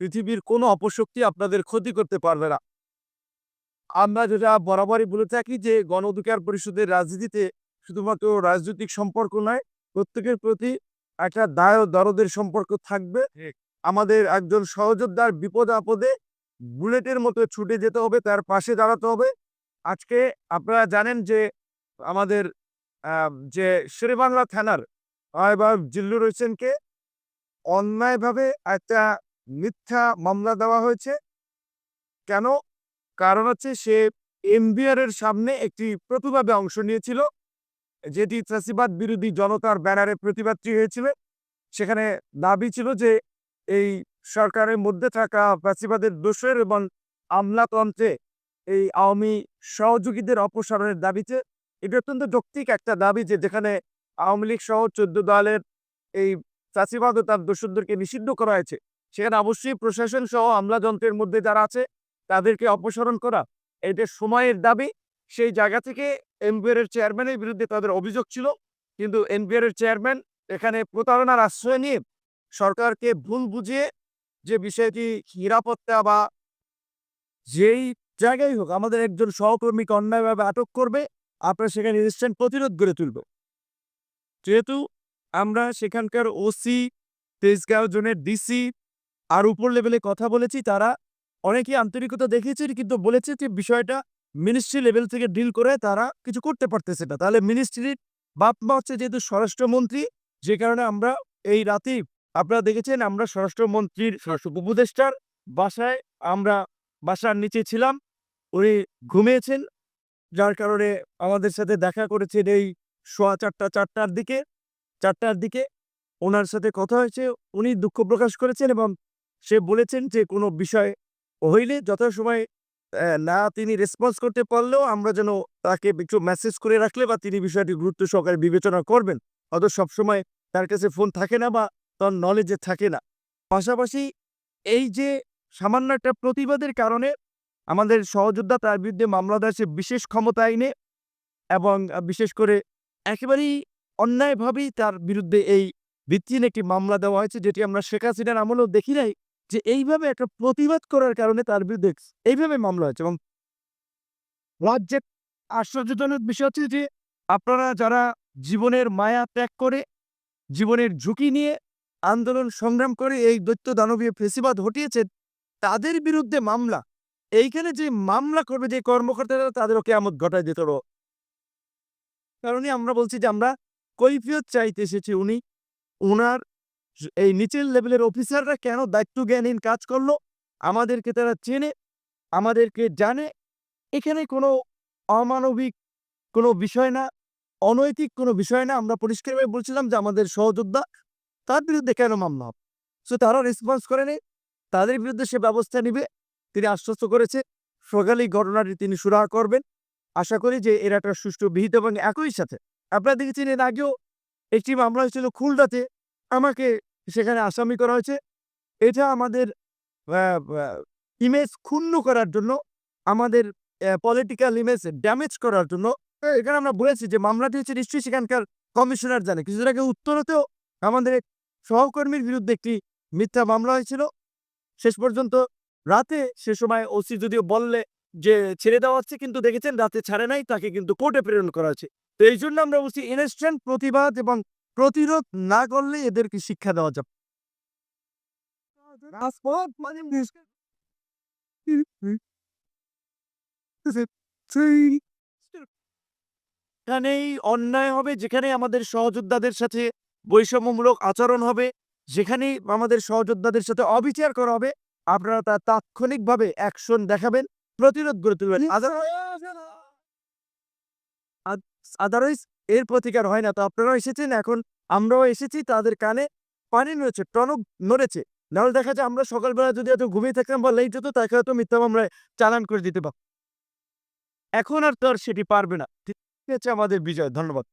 পৃথিবীর কোনো অপশক্তি আপনাদের ক্ষতি করতে পারবে না। আমরা যেটা বরাবরই বলে থাকি যে গণ অধিকার পরিষদের রাজনীতিতে শুধুমাত্র রাজনৈতিক সম্পর্ক নয় প্রত্যেকের প্রতি একটা দায় দরদের সম্পর্ক থাকবে। আমাদের একজন সহযোদ্ধার বিপদ আপদে বুলেটের মতো ছুটে যেতে হবে তার পাশে দাঁড়াতে হবে। আজকে আপনারা জানেন যে আমাদের আহ, যে শেরেবাংলা থানার এবার জিল্লুর হোসেনকে অন্যায়ভাবে একটা মিথ্যা মামলা দেওয়া হয়েছে। কেন? কারণ হচ্ছে সে এমবিআর এর সামনে একটি প্রতিবাদে অংশ নিয়েছিল, যেটি চাষিবাদ বিরোধী জনতার ব্যানারে প্রতিবাদটি হয়েছিল। সেখানে দাবি ছিল যে এই সরকারের মধ্যে থাকা ফ্যাসিবাদের দোষের এবং আমলাতন্ত্রে এই আওয়ামী সহযোগীদের অপসারণের দাবিতে এটা অত্যন্ত যৌক্তিক একটা দাবি যে যেখানে আওয়ামী লীগ সহ চোদ্দ দলের এই চাষিবাদ ও তার দোষদেরকে নিষিদ্ধ করা হয়েছে। সেখানে অবশ্যই প্রশাসন সহ আমলাযন্ত্রের মধ্যে যারা আছে, তাদেরকে অপসারণ করা এটা সময়ের দাবি, সেই জায়গা থেকে এনবিআর এর চেয়ারম্যানের বিরুদ্ধে তাদের অভিযোগ ছিল। কিন্তু এনবিআর এর চেয়ারম্যান এখানে প্রতারণার আশ্রয় নিয়ে সরকারকে ভুল বুঝিয়ে যে বিষয়টি নিরাপত্তা বা যেই জায়গায় হোক আমাদের একজন সহকর্মীকে অন্যায়ভাবে আটক করবে আপনারা সেখানে ইনস্ট্যান্ট প্রতিরোধ গড়ে তুলব। যেহেতু আমরা সেখানকার ওসি, তেজগাঁও জোনের ডিসি আর উপর লেভেলে কথা বলেছি, তারা অনেকেই আন্তরিকতা দেখিয়েছে, কিন্তু বলেছে যে বিষয়টা মিনিস্ট্রি লেভেল থেকে ডিল করে তারা কিছু করতে পারতেছে না। তাহলে মিনিস্ট্রির বাপমা হচ্ছে যেহেতু স্বরাষ্ট্রমন্ত্রী, যে কারণে আমরা এই রাতেই আপনারা দেখেছেন আমরা স্বরাষ্ট্রমন্ত্রীর, স্বরাষ্ট্র উপদেষ্টার বাসায় আমরা বাসার নিচে ছিলাম। উনি ঘুমিয়েছেন, যার কারণে আমাদের সাথে দেখা করেছেন এই সোয়া চারটা, চারটার দিকে চারটার দিকে ওনার সাথে কথা হয়েছে, উনি দুঃখ প্রকাশ করেছেন এবং সে বলেছেন যে, কোনো বিষয় হইলে যথাসময় না তিনি রেসপন্স করতে পারলেও আমরা যেন তাকে একটু মেসেজ করে রাখলে বা তিনি বিষয়টি গুরুত্ব সহকারে বিবেচনা করবেন। হয়তো সবসময় তার কাছে ফোন থাকে না বা তার নলেজে থাকে না। পাশাপাশি এই যে সামান্য একটা প্রতিবাদের কারণে আমাদের সহযোদ্ধা তার বিরুদ্ধে মামলা দেয় সে বিশেষ ক্ষমতা আইনে এবং বিশেষ করে একেবারেই অন্যায়ভাবেই তার বিরুদ্ধে এই ভিত্তিহীন একটি মামলা দেওয়া হয়েছে, যেটি আমরা শেখ হাসিনার আমলেও দেখি নাই। যে এইভাবে একটা প্রতিবাদ করার কারণে তার বিরুদ্ধে এইভাবে মামলা হয়েছে এবং রাজ্যের আশ্চর্যজনক বিষয় হচ্ছে যে আপনারা যারা জীবনের মায়া ত্যাগ করে, জীবনের ঝুঁকি নিয়ে আন্দোলন সংগ্রাম করে এই দৈত্য দানবীয় ফেসিবাদ হটিয়েছেন, তাদের বিরুদ্ধে মামলা। এইখানে যে মামলা করবে যে কর্মকর্তারা, তাদেরও কেমন ঘটায় দিতে কারণে আমরা বলছি যে আমরা কৈফিয়ত চাইতে এসেছি উনি ওনার এই নিচের লেভেলের অফিসাররা কেন দায়িত্ব জ্ঞানহীন কাজ করল? আমাদেরকে তারা চেনে, আমাদেরকে জানে। এখানে কোনো অমানবিক কোনো বিষয় না, অনৈতিক কোনো বিষয় না। আমরা পরিষ্কারভাবে বলছিলাম যে আমাদের সহযোদ্ধা, তার বিরুদ্ধে কেন মামলা হবে? সো তারা রেসপন্স করেনি তাদের বিরুদ্ধে সে ব্যবস্থা নিবে। তিনি আশ্বস্ত করেছে সকালেই ঘটনাটি তিনি সুরাহা করবেন। আশা করি যে এর একটা সুষ্ঠু বিহিত এবং একই সাথে। আপনারা দেখেছেন এর আগেও একটি মামলা হয়েছিল খুলনাতে। আমাকে সেখানে আসামি করা হয়েছে। এটা আমাদের ইমেজ ক্ষুণ্ণ করার জন্য, আমাদের পলিটিক্যাল ইমেজ ড্যামেজ করার জন্য। এখানে আমরা বলেছি যে মামলাটি হচ্ছে নিশ্চয়ই সেখানকার কমিশনার জানে। কিছুদিন আগে উত্তরতেও আমাদের সহকর্মীর বিরুদ্ধে একটি মিথ্যা মামলা হয়েছিল। শেষ পর্যন্ত রাতে সে সময় ওসি যদিও বললে যে ছেড়ে দেওয়া হচ্ছে, কিন্তু দেখেছেন রাতে ছাড়ে নাই, তাকে কিন্তু কোর্টে প্রেরণ করা হয়েছে। তো এই জন্য আমরা বলছি ইনস্ট্যান্ট প্রতিবাদ এবং প্রতিরোধ না করলে এদেরকে শিক্ষা দেওয়া যাবে। রাজপথ মানে অন্যায় হবে যেখানে আমাদের সহযোদ্ধাদের সাথে বৈষম্যমূলক আচরণ হবে যেখানে আমাদের সহযোদ্ধাদের সাথে অবিচার করা হবে আপনারা তা তাৎক্ষণিকভাবে অ্যাকশন দেখাবেন প্রতিরোধ গড়ে তুলবেন। আদারওয়াইজ এর প্রতিকার হয় না। তো আপনারাও এসেছেন, এখন আমরাও এসেছি, তাদের কানে পানি নড়েছে, টনক নড়েছে। নাহলে দেখা যায় আমরা সকালবেলা যদি এত ঘুমিয়ে থাকতাম বা লেট হতো, তাকে হয়তো মিথ্যা আমরা চালান করে দিতে পারব এখন আর তো আর সেটি পারবে না। ঠিক আছে, আমাদের বিজয়, ধন্যবাদ।